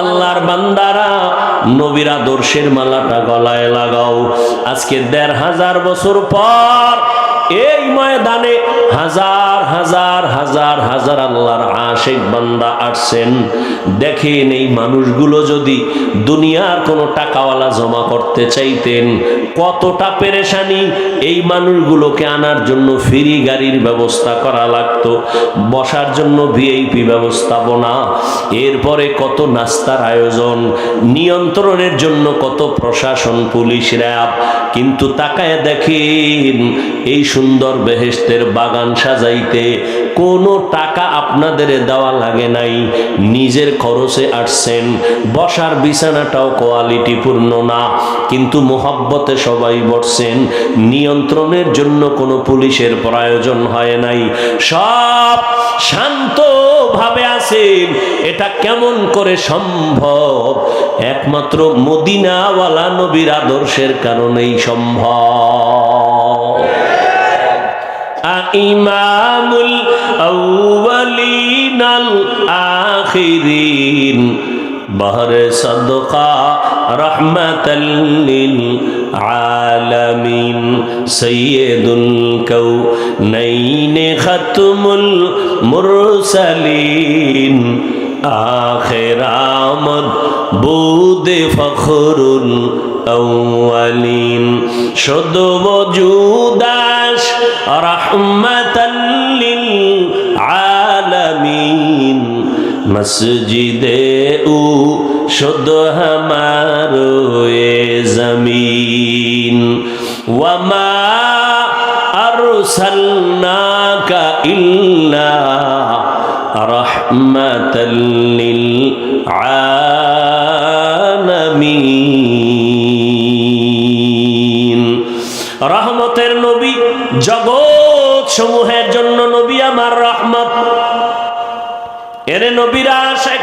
আল্লাহর বান্দারা নবীর আদর্শের মালাটা গলায় লাগাও। আজকে দেড় হাজার বছর পর এই ময়দানে হাজার হাজার হাজার হাজার আল্লাহর আশেক বান্দা আসছেন। দেখেন এই মানুষগুলো যদি দুনিয়ার কোনো টাকাওয়ালা জমা করতে চাইতেন, কতটা পেরেশানি। এই মানুষগুলোকে আনার জন্য ফ্রি গাড়ির ব্যবস্থা করা লাগতো, বসার জন্য ভিআইপি ব্যবস্থাপনা, এরপরে কত নাস্তার আয়োজন, নিয়ন্ত্রণের জন্য কত প্রশাসন, পুলিশ, র্যাব কিন্তু তাকায় দেখেন, এই সুন্দর বেহেস্তের বাগান সাজাইতে কোনো টাকা আপনাদের দেওয়া লাগে নাই। নিজের খরচে আসছেন, বসার বিছানাটাও কোয়ালিটিপূর্ণ না। কিন্তু মোহাব্বতে সবাই বসছেন, নিয়ন্ত্রণের জন্য কোনো পুলিশের প্রয়োজন হয় নাই। সব শান্তভাবে আছেন, এটা কেমন করে সম্ভব? একমাত্র মদিনাওয়ালা নবীর আদর্শের কারণেই সম্ভব। ইমামুল আউয়ালিনাল আখিরিন। বহর সদকা রহমাতাল লিল আলামিন। সৈয়দুল কৌনাইন খতমুল মুরসালিন। আখির আমদ বুদে ফখরুল আউয়ালিন শুদ্ধ মজুদাস রহমাতাল্লিল আলামিন মসজিদে উ শুদ্ধ হমারো এ জমিন ওয়ামা আরসালনাকা ইল্লা রহমাতাল সমূহের জন্য নবী আমার রহমত। এরে নবীরা শেখ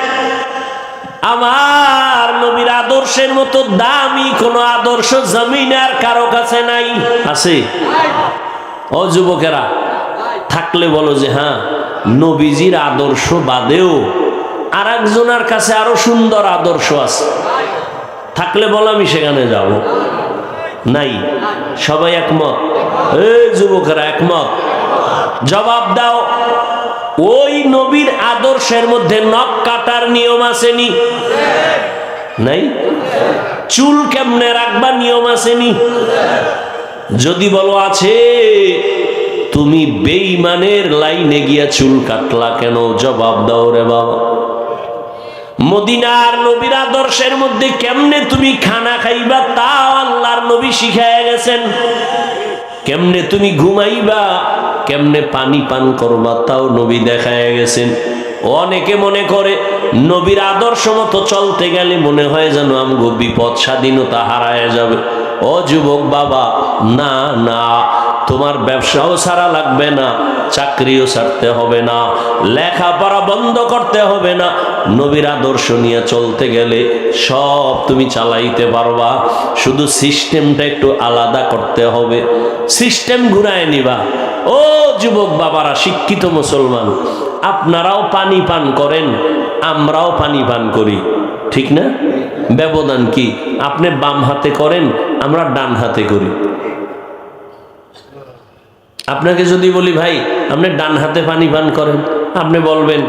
আমার নবীর আদর্শের মতো দামি কোন আদর্শ জমিন আর কারও কাছে নাই। আছে? ও যুবকেরা, থাকলে বলো যে হ্যাঁ নবীজির আদর্শ বাদেও আর একজনের কাছে আরও সুন্দর আদর্শ আছে। থাকলে বলো আমি সেখানে যাব। নাই? সবাই একমত? এই যুবকেরা একমত? জবাব দাও। ওই নবীর আদর্শের মধ্যে নখ কাটার নিয়ম আসেনি নাই? চুল কেমনে রাখবার নিয়ম আসেনি যদি বলো আছে, তুমি বেইমানের লাইনে গিয়া চুল কাটলা কেন? জবাব দাও রে বাবা। মদিনার নবীর আদর্শের মধ্যে কেমনে তুমি খানা খাইবা তাও আল্লাহর নবী শিখায় গেছেন। কেমনে তুমি ঘুমাইবা কেমনে পানি পান করবা তাও নবী দেখায় গেছেন। অনেকে মনে করে নবীর আদর্শ মতো চলতে গেলে মনে হয় যেন আমগো বিপদ স্বাধীনতা হারায় যাবে। ও যুবক বাবা, না না তোমার ব্যবসাও ছাড়া লাগবে না, চাকরিও ছাড়তে হবে না, লেখাপড়া বন্ধ করতে হবে না। নবীর আদর্শ নিয়ে চলতে গেলে সব তুমি চালাইতে পারবা। শুধু সিস্টেমটা একটু আলাদা করতে হবে। সিস্টেম ঘুরায় নিবা। ও যুবক বাবারা, শিক্ষিত মুসলমান, আপনারাও পানি পান করেন, আমরাও পানি পান করি। ঠিক না? ব্যবধান কি? আপনি বাম হাতে করেন, আমরা ডান হাতে করি। আপনাকে যদি বলি, ভাই, আপনি ডান হাতে পানি পান করেন। আপনি বলবেন,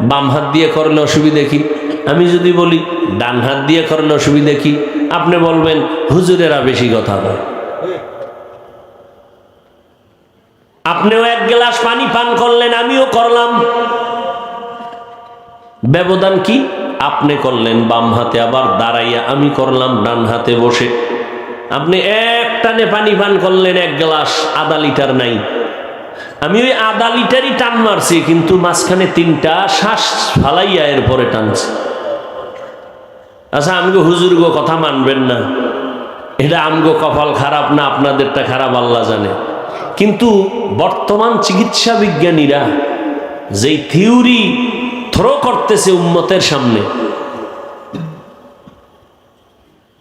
বাম হাত দিয়ে করলে অসুবিধা কি? আমি যদি বলি, ডান হাত দিয়ে করলে অসুবিধা কি? আপনি বলবেন, হুজুরেরা বেশি কথা বলে আপনিও এক গ্লাস পানি পান করলেন, আমিও করলাম। ব্যবধান কি? আপনি করলেন বাম হাতে, আবার দাঁড়াইয়া আমি করলাম ডান হাতে বসে। আপনি এক টানে পানি পান করলেন এক গ্লাস আধা লিটার নাই। আমি ওই আধা লিটারই টান মারছি, কিন্তু মাঝখানে তিনটা শ্বাস ফালাইয়া এরপরে টানছি। আচ্ছা আমগো হুজুর গো কথা মানবেন না। এটা আমগো কপাল খারাপ না আপনাদেরটা খারাপ, আল্লাহ জানে। কিন্তু বর্তমান চিকিৎসা বিজ্ঞানীরা যেই থিওরি থ্রো করতেছে উম্মতের সামনে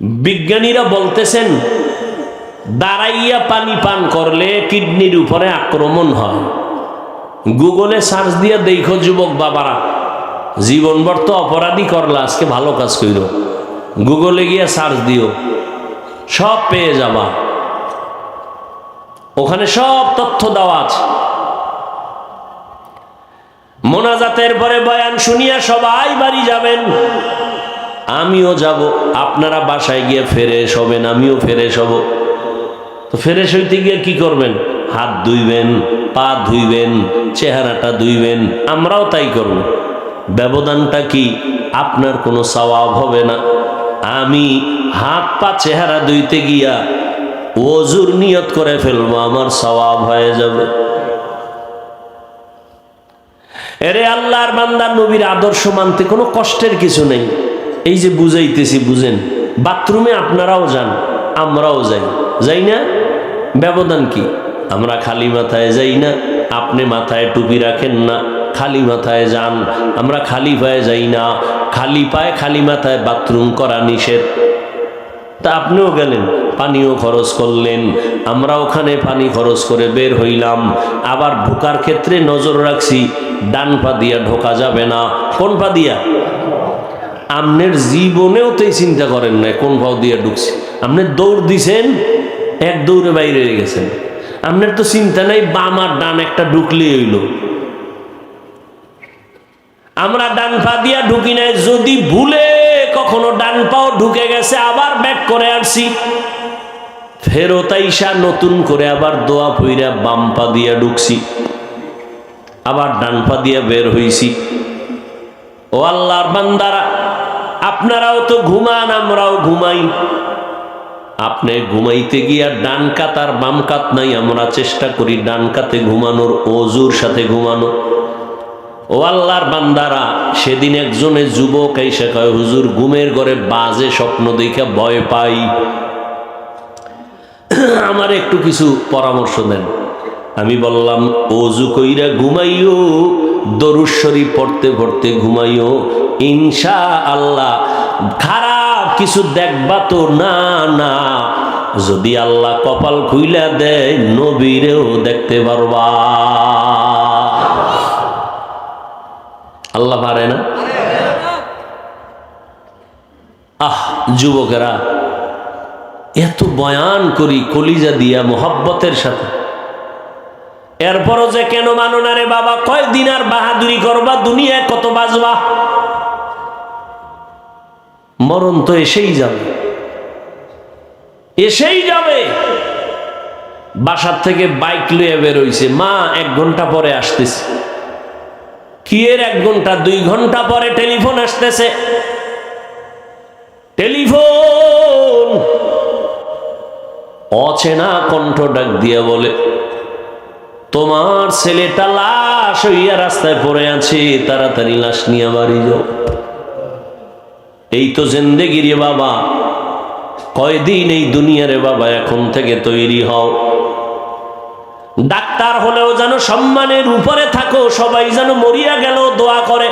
বিজ্ঞানীরা বলতেছেন, দাঁড়াইয়া পানি পান করলে কিডনির উপরে আক্রমণ হয়। গুগলে সার্চ দিয়ে দেখো যুবক বাবারা, জীবনভর তো অপরাধী করলা, আজকে ভালো কাজ কইর। গুগলে গিয়ে সার্চ দিও, সব পেয়ে যাবা। ওখানে সব তথ্য দেওয়া আছে। মোনাজাতের পরে বয়ান শুনিয়া সবাই বাড়ি যাবেন। আমিও যাব, আপনারা বাসায় গিয়ে ফেরেশ হবেন, আমিও ফেরেশ হব। তো ফেরেশ হইতে গিয়ে কি করবেন? হাত ধুইবেন, পা ধুইবেন, চেহারাটা ধুইবেন, আমরাও তাই করব। ব্যবধানটা কি? আপনার কোনো সওয়াব হবে না। আমি হাত, পা, চেহারা ধুইতে গিয়া ওজুর নিয়ত করে ফেলব, আমার সওয়াব হয়ে যাবে। এরে আল্লাহর বান্দার নবীর আদর্শ মানতে কোনো কষ্টের কিছু নেই। এই যে বুঝাইতেছি, বুঝেন। বাথরুমে আপনারাও যান, আমরাও যাই। যাই না? ব্যবধান কি? আমরা খালি মাথায় যাই না, আপনি মাথায় টুপি রাখেন না, খালি মাথায় যান। আমরা খালি পায়ে যাই না খালি পায়ে খালি মাথায় বাথরুম করা নিষেধ। তা আপনিও গেলেন, পানিও খরচ করলেন। আমরা ওখানে পানি খরচ করে বের হইলাম। আবার ঢোকার ক্ষেত্রে নজর রাখছি, ডান পা দিয়া ঢোকা যাবে না। কোন পা দিয়া? আমনের জীবনেও তো চিন্তা করেন না কোন পাও দিয়ে ঢুকছি। আপনি দৌড় দিছেন, এক দৌড়ে বাইরে গেছেন। আপনার তো চিন্তা নাই, বাম আর ডান একটা ঢুকলেই হইল। আমরা ডান পা দিয়া ঢুকি নাই, যদি ভুলে কখনো ডান পাও ঢুকে গেছে, আবার ব্যাক করে আসছি ফেরত আইসা নতুন করে আবার দোয়া পইরা বাম পা দিয়া ঢুকছি। আবার ডান পা দিয়া বের হইছি। ও আল্লাহর বান্দারা আপনারাও তো ঘুমান, আমরাও ঘুমাই। আপনি ঘুমাইতে গিয়া ডান কাত আর বাম কাত নাই, আমরা চেষ্টা করি ডান কাতে ঘুমানোর, অজুর সাথে ঘুমানো। ও আল্লাহর বান্দারা, সেদিন একজনের যুবক এসে কয়, হুজুর, ঘুমের ঘরে বাজে স্বপ্ন দেখে ভয় পাই। আমার একটু কিছু পরামর্শ দেন। আমি বললাম, অজু কইরা ঘুমাইও। দরুশ্বরী পড়তে পড়তে ঘুমাইও। ইনশা আল্লাহ খারাপ কিছু দেখবা তো না না। যদি আল্লাহ কপাল খুইলা দেয়, নবীরেও দেখতে পারবা। আল্লাহ পারে না? আহ, যুবকেরা, এত বয়ান করি কলিজা দিয়া, মোহব্বতের সাথে। এরপরও যে কেন মানো না রে বাবা? কয়দিন আর বাহাদুরি করবা? দুনিয়ায় কত বাজবা? মরণ তো এসেই যাবে। এসেই যাবে। বাসার থেকে বাইক লইয়া বেরোইছে। মা, এক ঘণ্টা পরে আসতেছে। কি এর এক ঘণ্টা? দুই ঘণ্টা পরে টেলিফোন আসতেছে। টেলিফোন। অচেনা কণ্ঠ ডাক দিয়া বলে তোমার ছেলেটা লাশ হইয়া রাস্তায় পড়ে আছে, তাড়াতাড়ি লাশ নিয়ে বাড়ি যাও। এই তো জেন্দেগি রে বাবা। কয়দিন এই দুনিয়ারে বাবা এখন থেকে তৈরি হও। ডাক্তার হলেও যেন সম্মানের উপরে থাকো, সবাই যেন মরিয়া গেল, দোয়া করে।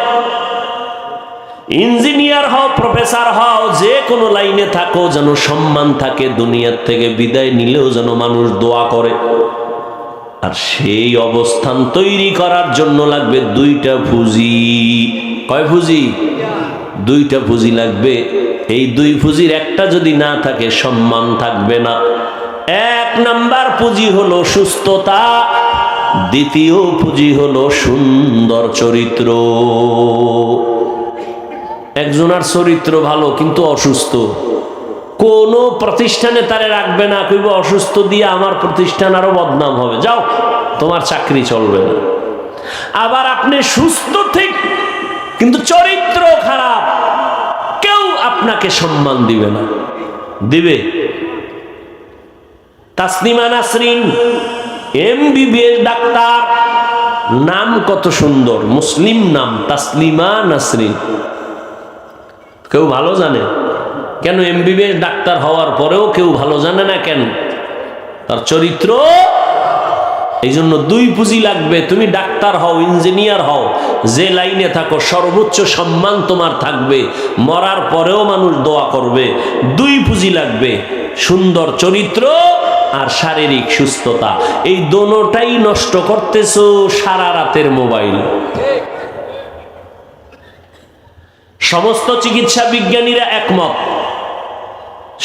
ইঞ্জিনিয়ার হও, প্রফেসর হও, যে কোনো লাইনে থাকো, যেন সম্মান থাকে, দুনিয়ার থেকে বিদায় নিলেও যেন মানুষ দোয়া করে। আর সেই অবস্থান তৈরি করার জন্য লাগবে দুইটা পুঁজি কয় পুঁজি দুইটা পুঁজি লাগবে। এই দুই পুঁজির একটা যদি না থাকে, সম্মান থাকবে না। এক নাম্বার পুঁজি হলো সুস্থতা, দ্বিতীয় পুঁজি হলো সুন্দর চরিত্র। একজনার চরিত্র ভালো, কিন্তু অসুস্থ। কোনো প্রতিষ্ঠানে তারে রাখবে না, কইব অসুস্থ দিয়ে আমার প্রতিষ্ঠান আরও বদনাম হবে। যাও, তোমার চাকরি চলবে না। আবার আপনি সুস্থ ঠিক, কিন্তু চরিত্র খারাপ, কেউ আপনাকে সম্মান দিবে না। দিবে? তাসনিমা নাসরিন, এমবিবিএস ডাক্তার, নাম কত সুন্দর, মুসলিম নাম তাসলিমা নাসরিন। কেউ ভালো জানে? কেন এমবিবিএস ডাক্তার হওয়ার পরেও কেউ ভালো জানে না কেন? তার চরিত্র? এই জন্য দুই পুঁজি লাগবে। তুমি ডাক্তার হও, ইঞ্জিনিয়ার হও, যে লাইনে থাকো, সর্বোচ্চ সম্মান তোমার থাকবে। মরার পরেও মানুষ দোয়া করবে। দুই পুঁজি লাগবে। সুন্দর চরিত্র আর শারীরিক সুস্থতা। এই দোনোটাই নষ্ট করতেছো সারা রাতের মোবাইল। সমস্ত চিকিৎসা বিজ্ঞানীরা একমত।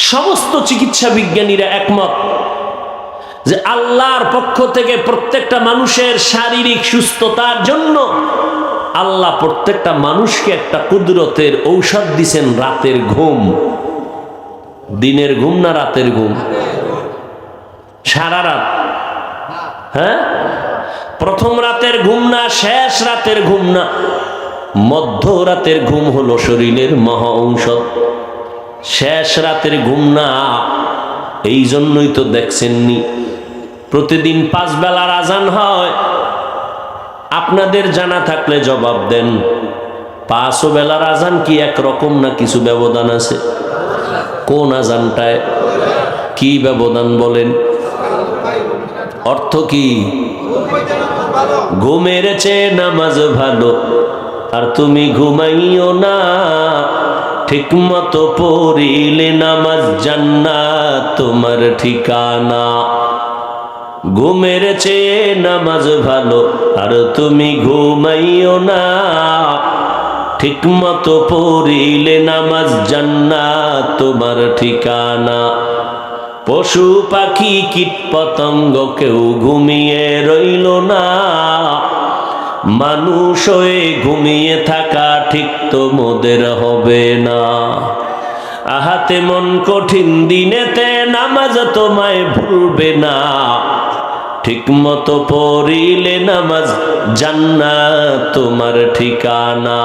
সমস্ত চিকিৎসা বিজ্ঞানীরা একমত যে আল্লাহর পক্ষ থেকে প্রত্যেকটা মানুষের শারীরিক সুস্থতার জন্য আল্লাহ প্রত্যেকটা মানুষকে একটা কুদরতের ঔষধ দিছেন রাতের ঘুম। দিনের ঘুম না রাতের ঘুম? সারা রাত। হ্যাঁ? প্রথম রাতের ঘুম না, শেষ রাতের ঘুম না। মধ্য রাতের ঘুম হলো শরীরের মহা ঔষধ। শেষ রাতের ঘুম না, এই জন্যই তো দেখছেননি। প্রতিদিন পাঁচ বেলার আজান হয়। আপনাদের জানা থাকলে জবাব দেন। পাঁচ ও বেলার আজান কি একরকম না কিছু ব্যবধান আছে? কোন আজানটায় কি ব্যবধান বলেন? অর্থ কি? ঘুমের চেয়ে নামাজ ভালো। আর তুমি ঘুমাইও না। ঠিক মতো পড়িলে নামাজ জান্নাত তোমার ঠিকানা। ঘুমের চেয়ে নামাজ ভালো, আর তুমি ঘুমাইও না। ঠিক মতো পড়িলে নামাজ জান্নাত তোমার ঠিকানা। পশু পাখি কীট পতঙ্গ কেউ ঘুমিয়ে রইল না। মানুষ হয়ে ঘুমিয়ে থাকা ঠিক তো মোদের হবে না। আহাতে মন কঠিন দিনেতে নামাজ তোমায় ভুলবে না। ঠিক মতো পড়িলে নামাজ জান্নাত তোমার ঠিকানা।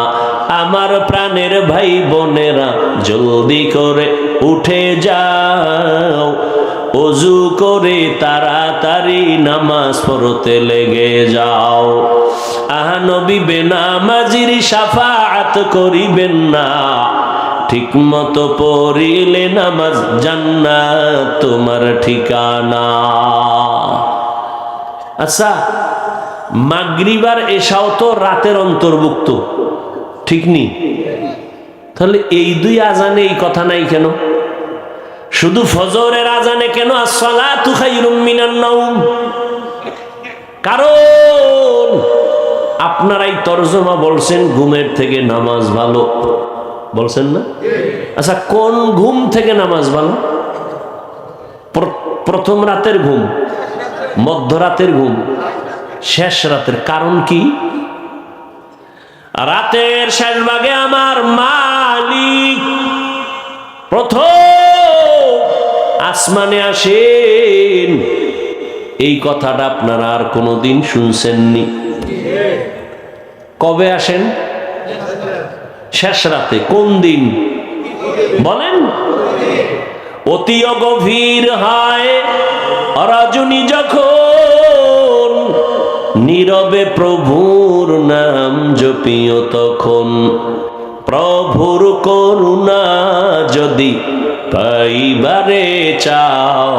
আমার প্রাণের ভাই বোনেরা জলদি করে উঠে যাও, অজু করে তাড়াতাড়ি নামাজ পড়তে লেগে যাও। আহা নবী, বেনামাজির সাফাত করিবেন না। ঠিক মতো পড়িলে নামাজ জান্নাত তোমার ঠিকানা। আচ্ছা মাগরিবার এসাও তো রাতের অন্তর্ভুক্ত, ঠিক নি? তাহলে এই দুই আজানে এই কথা নাই কেন? শুধু ফজরের আজানে কেন? কারণ আপনারাই তরজমা বলছেন, ঘুমের থেকে নামাজ ভালো। বলছেন না? আচ্ছা কোন ঘুম থেকে নামাজ ভালো? প্রথম রাতের ঘুম, মধ্যরাতের ঘুম, শেষ রাতের কারণ কি? রাতের শেষ ভাগে আমার মালিক। প্রথম আসমানে আসেন। এই কথাটা আপনারা আর কোনোদিন শুনছেননি। কবে আসেন? শেষ রাতে। কোন দিন? বলেন। অতি গভীর হায় রজনী যখন, নীরবে প্রভুর নাম জপিও তখন। প্রভুর করুণা যদি পাইবারে চাও,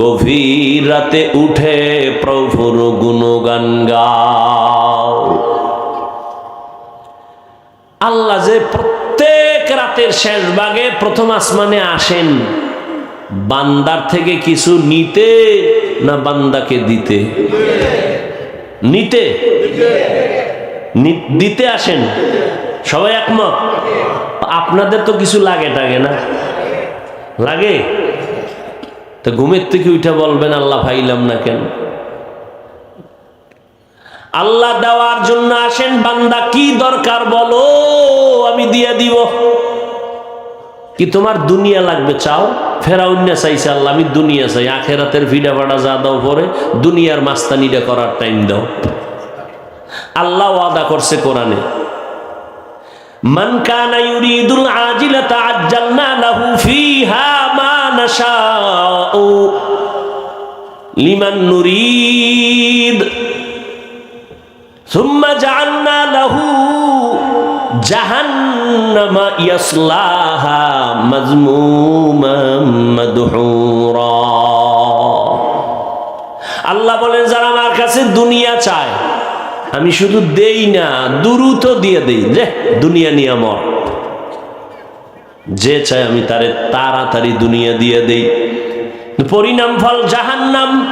গভীর রাতে উঠে প্রভুর গুণগান গাও। আল্লাহ যে প্রত্যেক রাতের শেষ ভাগে প্রথম আসমানে আসেন, বান্দার থেকে কিছু নিতে না বান্দাকে দিতে? নিতে? দিতে আসেন? সবাই একমত? আপনাদের তো কিছু লাগে টাগে না। লাগে? তো ঘুমের থেকে উঠে বলবেন, আল্লাহ ভাইলাম না কেন? আল্লাহ দেওয়ার জন্য আসেন, বান্দা, কি দরকার বলো? আমি দিয়ে দিব। কি তোমার দুনিয়া লাগবে? চাও? ফেরাউন্না চাইছে আল্লাহ, আমি দুনিয়া চাই। আখেরাতের ভিডা ভাড়া যা দাও পরে দুনিয়ার মাস্তানিটা করার টাইম দাও। আল্লাহ ওয়াদা করছে কোরআনে। মান কানা ইউরিদুল আজিলাতা আজ্জালনা লাহু ফিহা মা নাশাউ। লিমান নুরিদ। সুম্মা জাআলনা লাহু জাহান্নাম ইয়াসলাহা মাজমুমান মাদহুরা। আল্লাহ বলেন, যারা আমার কাছে দুনিয়া চায় আমি শুধু দেই না দ্রুত দিয়ে দেই। যে দুনিয়া নিয়ামত যে চাই আমি তারে তাড়াতাড়ি দুনিয়া দিয়ে দেই। পরিণাম ফল জাহান্নাম।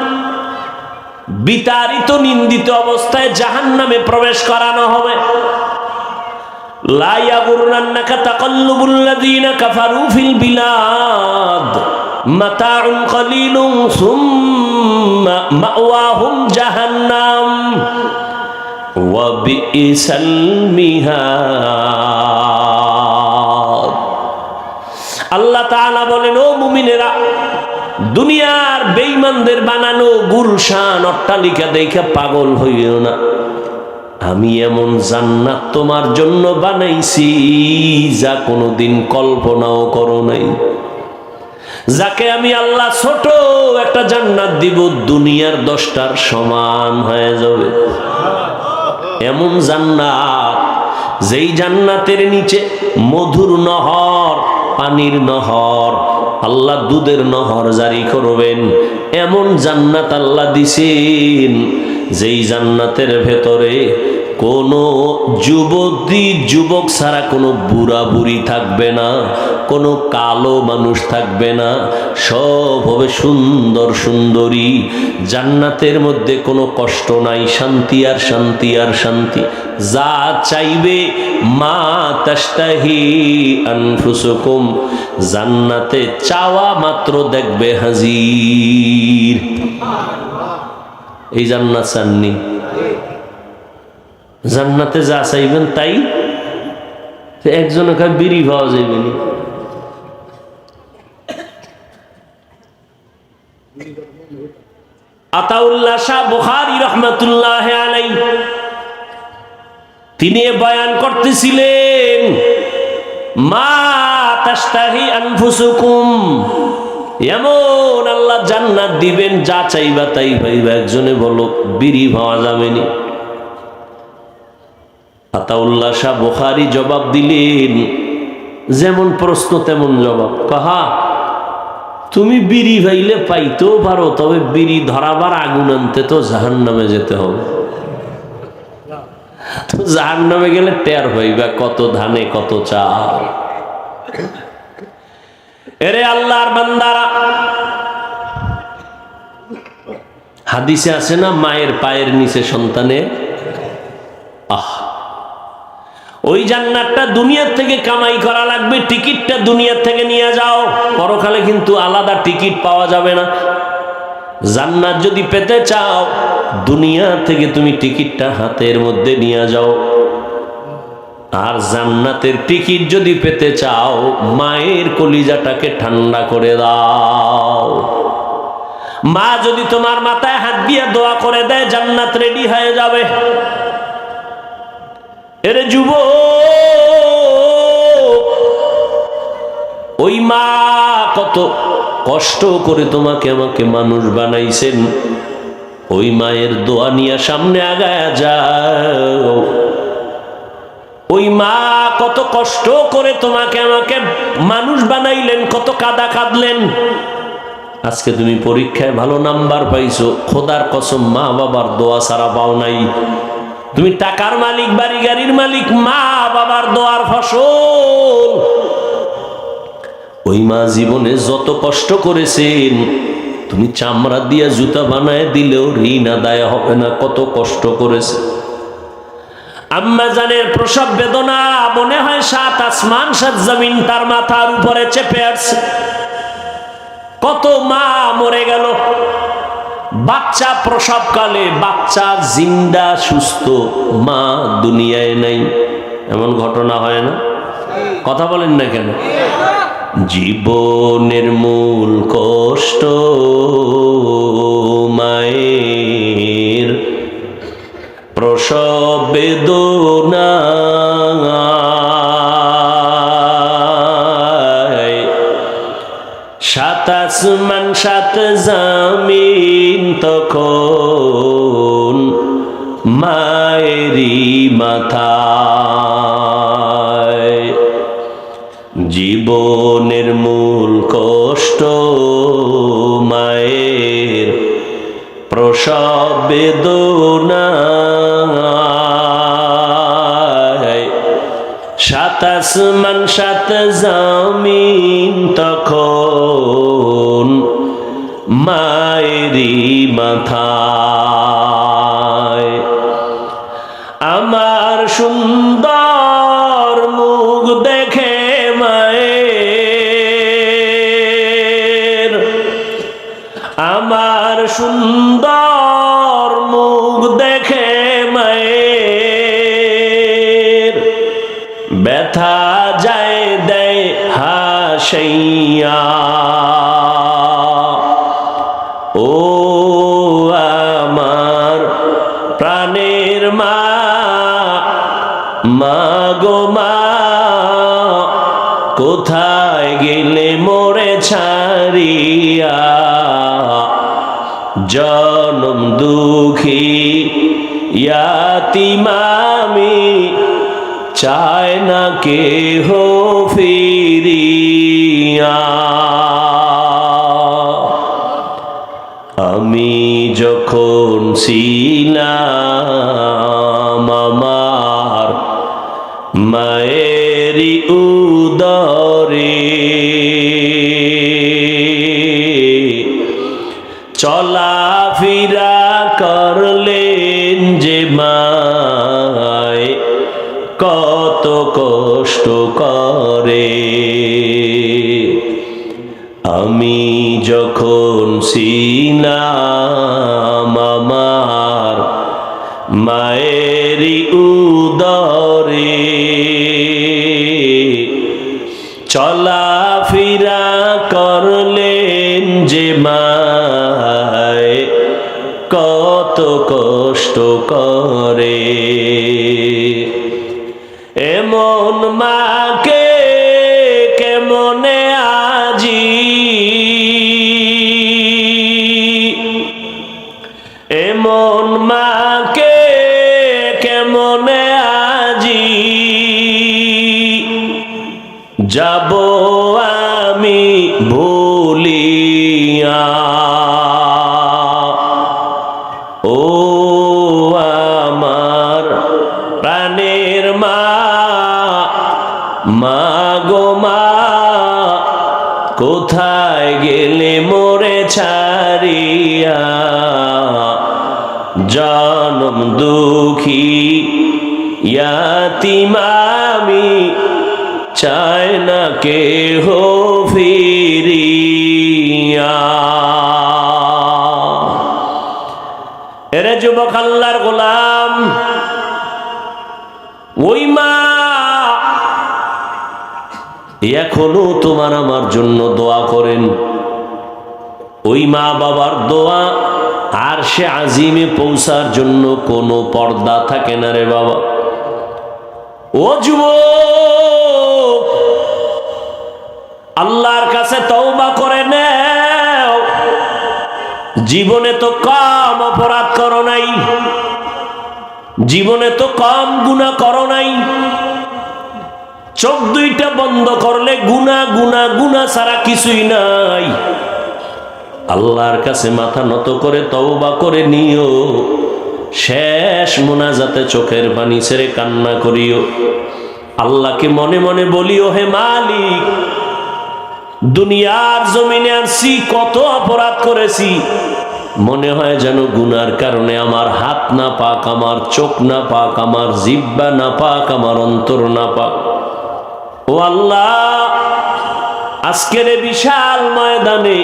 বিতাড়িত, নিন্দিত অবস্থায় জাহান্নামে প্রবেশ করানো হবে। জাহান্নাম। وبئس المهاد আল্লাহ তাআলা বলেন ও মুমিনেরা দুনিয়ার বেঈমানদের বানানো গুলশান অট্টালিকা দেখে পাগল হইও না আমি এমন জান্নাত তোমার জন্য বানাইছি যা কোনোদিন কল্পনাও করো নাই যাকে আমি আল্লাহ ছোট একটা জান্নাত দিব দুনিয়ার দশটার সমান হয়ে যাবে এমন জান্নাত, যেই জান্নাতের নিচে মধুর নহর, পানির নহর, আল্লাহ দুধের নহর জারি করবেন। এমন জান্নাত আল্লাহ দিছেন, যেই জান্নাতের ভেতরে কোনো যুবতী, যুবক ছাড়া কোনো বুড়া বুড়ি থাকবে না, কোনো কালো মানুষ থাকবে না। সব হবে সুন্দর সুন্দরী। জান্নাতের মধ্যে কোনো কষ্ট নাই, শান্তি আর শান্তি আর শান্তি। যা চাইবে, মা তাস্তাহি আনফুসুকুম। জান্নাতে চাওয়া মাত্র দেখবে হাজির। এই জান্নাত চাননি জান্নাতে যা চাইবেন তাই একজনে খায় বিড়ি পাওয়া যাইবে আতাউল্লাহ শাহ বুখারী রহমতুল্লাহ আলাই তিনি বয়ান করতেছিলেন, মা আনফুসুকুম, এমন আল্লাহ জান্নাত দিবেন, যা চাইবা তাই ভাইবা একজনে বলো বিড়ি পাওয়া যাবে নি। আতাউল্লাহ শাহ বুখারী জবাব দিলেন, যেমন প্রশ্ন তেমন জবাব। কাহা, তুমি বিড়ি ভাইলে পাইতেও পারো, তবে বিড়ি ধরাবার আগুন আনতে তো জাহান নামে যেতে হবে। তো জাহান নামে গেলে টের হইবা কত ধানে, কত চাল। এরে আল্লাহর বান্দারা, হাদিসে আছে না, মায়ের পায়ের নিচে সন্তানের? আহ ওই জান্নাতটা দুনিয়ার থেকে কামাই করা লাগবে, টিকিটটা দুনিয়ার থেকে নিয়ে যাও। পরকালে কিন্তু আলাদা টিকিট পাওয়া যাবে না। জান্নাত যদি পেতে চাও, দুনিয়া থেকে তুমি টিকিটটা হাতের মধ্যে নিয়ে যাও। আর জান্নাতের টিকিট যদি পেতে চাও, মায়ের কলিজাটাকে ঠান্ডা করে দাও। মা যদি তোমার মাথায় হাত দিয়ে দোয়া করে দেয়, জান্নাত রেডি হয়ে যাবে। এরে যুব ওই মা কত কষ্ট করে তোমাকে আমাকে মানুষ বানাইছেন। ওই মায়ের দোয়া নিয়ে সামনে আগায় যাও। ওই মা কত কষ্ট করে তোমাকে আমাকে মানুষ বানাইলেন, কত কাদা কাঁদলেন। আজকে তুমি পরীক্ষায় ভালো নাম্বার পাইছো, খোদার কসম মা বাবার দোয়া সারা পাও নাই। তুমি টাকার মালিক বাড়ি গাড়ির মালিক, মা বাবার দোয়ার ফসল। ওই মা জীবনে যত কষ্ট করেছেন, তুমি চামড়া দিয়ে জুতা বানায় দিলেও ঋণ আদায় হবে না, কত কষ্ট করেছে। আম্মা জানের প্রসব বেদনা, মনে হয় সাত আসমান, সাত জমিন তার মাথার উপরে চেপে আসছে। কত মা মরে গেল। বাচ্চা প্রসবকালে বাচ্চা জিন্দা, সুস্থ, মা দুনিয়ায় নাই। এমন ঘটনা হয় না? কথা বলেন না কেন? জীবনের মূল কষ্ট মায়ের। প্রসব বেদনা। সাত আসমান সাত জামিন তখন মায়েরি মাথায়। জীবনের মূল কষ্ট মায়ের প্রসব বেদনা সাত আসমান সাত জামিন তখন মায়েরই মাথায়। আমার সুন্দর মুখ দেখে মায়ের। আমার সুন্দর মুখ দেখে মায়ের। ব্যথা যায় দেয় হাসাই না কে হো ফিরিয়া? আমি যখন ছিলাম মায়েরি উদরে। চলাফেরা করলেন যে মায় কত কষ্ট করে। এমন মাকে দুঃখী ইয়াতিমামি চায় না কে হো এরে যুবক আল্লাহর গোলাম, ওই মা এখনও তোমার আমার জন্য দোয়া করেন। ওই মা বাবার দোয়া আর সে আজিমে পৌঁছার জন্য কোনো পর্দা থাকে না রে বাবা। ও যুবক, আল্লাহর কাছে তওবা করে নেও। জীবনে তো কম অপরাধ করো নাই। জীবনে তো কম গুণা করো নাই। চোখ দুইটা বন্ধ করলে গুনা গুনা গুনা ছাড়া কিছুই নাই। আল্লাহর কাছে মাথা নত করে তওবা করে নিও। শেষ মোনাজাতে চোখের পানি ছেড়ে কান্না করিও। আল্লাহকে মনে মনে বলিও, হে মালিক, দুনিয়ার জমিনে আনছি, কত অপরাধ করেছি। মনে হয় যেন গুনার কারণে আমার হাত না পাক, আমার চোখ না পাক, আমার জিব্বা না পাক, আমার অন্তর না পাক। ও আল্লাহ, আজকের বিশাল ময়দানে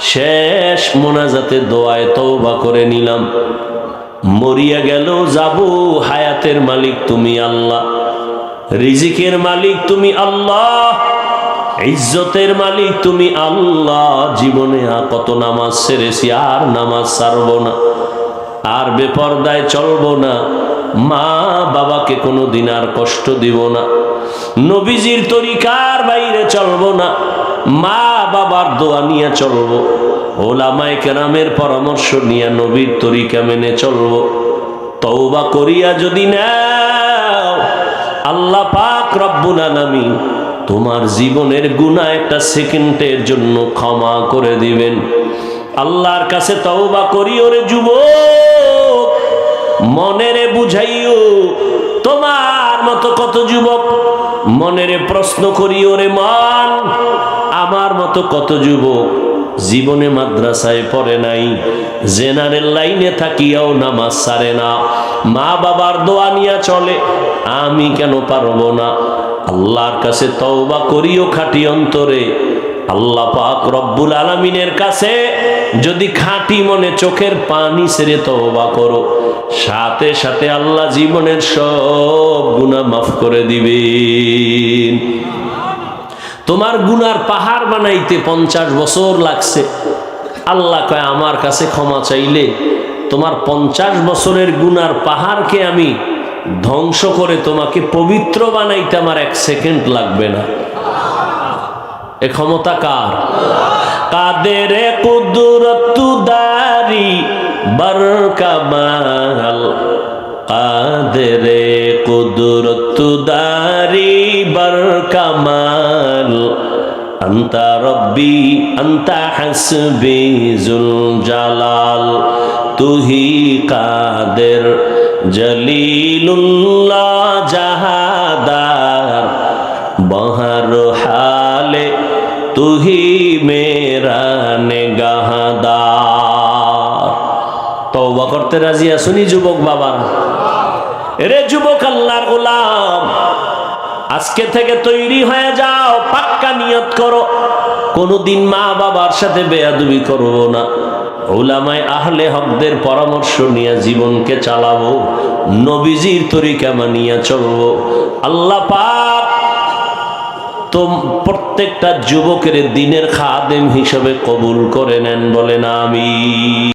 শেষ মোনাজাতে দোয়ায় তওবা করে নিলাম। মরিয়া গেল, যাব হায়াতের মালিক তুমি আল্লাহ, রিজিকের মালিক তুমি আল্লাহ, ইজ্জতের মালিক তুমি আল্লাহ, জীবনে কত নামাজ সেরেছি, আর নামাজ ছাড়বো না, আর বেপর্দায় চলবো না, মা বাবাকে কোনো দিন আর কষ্ট দিব না, নবীজির তরিকার বাইরে চলবো না, মা বাবার দোয়া নিয়ে চলবো। ওলামায় কেরামের পরামর্শ নিয়ে নবীর তরিকা মেনে চলবো। তওবা করিয়া যদি নাও, আল্লাহ পাক রব্বুল আলামিন তোমার জীবনের গুণা একটা সেকেন্ডের জন্য ক্ষমা করে দিবেন। আল্লাহর কাছে তওবা করিও রে যুবক, মনেরে বুঝাইও, তোমার মতো কত যুবক? মনেরে প্রশ্ন করি, ওরে মান, আমার মতো কত যুবক? জীবনে মাদ্রাসায় পড়ে নাই, জেনারেল লাইনে থাকিয়াও নামাজ সারে না মা বাবার দোয়া নিয়া চলে, আমি কেন পারব না? আল্লাহর কাছে তওবা করিও খাটি অন্তরে আল্লাহ পাক রব্বুল আলমিনের কাছে যদি খাঁটি মনে চোখের পানি ছেড়ে তওবা করো, সাথে সাথে আল্লাহ জীবনের সব গুনাহ মাফ করে দিবেন। তোমার গুনার পাহাড় বানাইতে পঞ্চাশ বছর লাগছে। আল্লাহ কয়, আমার কাছে ক্ষমা চাইলে তোমার পঞ্চাশ বছরের গুনার পাহাড়কে আমি ধ্বংস করে তোমাকে পবিত্র বানাইতে আমার এক সেকেন্ড লাগবে না। এ ক্ষমতা কার কাদের কুদরতুদারি বর কামাল কাদের কুদরতুদারি বর কামাল أنت ربي أنت حسبي ذو الجلال তুহি কাদের জলিলুল্লাহ জাহাদার বহর রাজি আসুনি যুবক বাবারা। রে যুবক আল্লাহর গোলাম, আজকে থেকে তৈরি হয়ে যাও, পাক্কা নিয়ত করো। কোনোদিন মা বাবার সাথে বেয়াদুবি করব না। ওলামায় আহলে হকদের পরামর্শ নিয়ে জীবনকে চালাবো, নবীজির তরিকা মানিয়া চলবো। আল্লাহ পাক তো প্রত্যেকটা যুবকের দিনের খাদেম হিসেবে কবুল করে নেন বলেন আমি